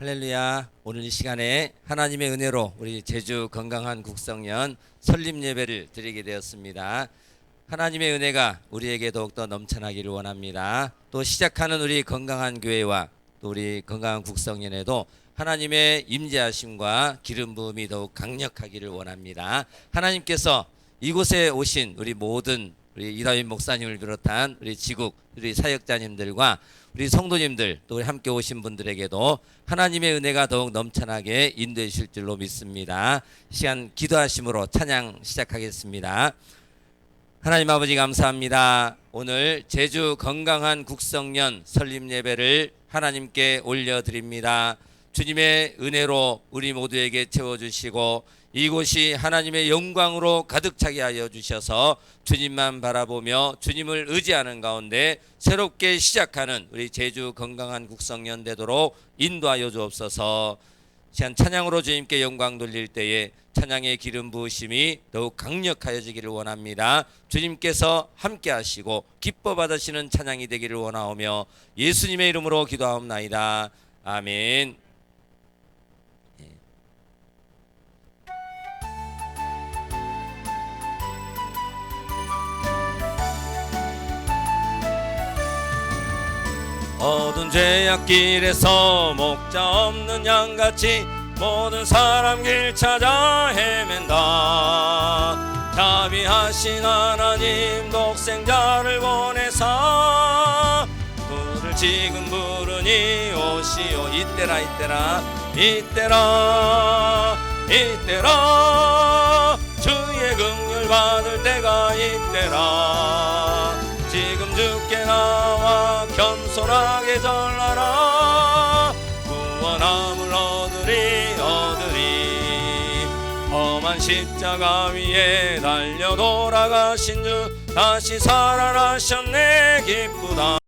할렐루야. 오늘 이 시간에 하나님의 은혜로 우리 제주 건강한 국성년 설립 예배를 드리게 되었습니다. 하나님의 은혜가 우리에게 더욱더 넘쳐나기를 원합니다. 또 시작하는 우리 건강한 교회와 또 우리 건강한 국성년에도 하나님의 임재하심과 기름 부음이 더욱 강력하기를 원합니다. 하나님께서 이곳에 오신 우리 모든 우리 이다윈 목사님을 비롯한 우리 지국 우리 사역자님들과 우리 성도님들 또 함께 오신 분들에게도 하나님의 은혜가 더욱 넘쳐나게 인도해 주실 줄로 믿습니다. 시간 기도하심으로 찬양 시작하겠습니다. 하나님 아버지 감사합니다. 오늘 제주 건강한 국성년 설립 예배를 하나님께 올려드립니다. 주님의 은혜로 우리 모두에게 채워주시고 이곳이 하나님의 영광으로 가득 차게 하여 주셔서 주님만 바라보며 주님을 의지하는 가운데 새롭게 시작하는 우리 제주 건강한 국성년 되도록 인도하여 주옵소서. 시한 찬양으로 주님께 영광 돌릴 때에 찬양의 기름 부으심이 더욱 강력하여지기를 원합니다. 주님께서 함께 하시고 기뻐 받으시는 찬양이 되기를 원하오며 예수님의 이름으로 기도하옵나이다. 아멘. 어두운 죄악길에서 목자 없는 양같이 모든 사람 길 찾아 헤맨다. 자비하신 하나님 독생자를 보내사. 그를 지금 부르니 오시오. 이때라 이때라 이때라 이때라. 주의 긍휼 받을 때가 이때라 겸손하게 전하라 구원함을 얻으리 얻으리. 험한 십자가 위에 달려 돌아가신 주 다시 살아나셨네 기쁘다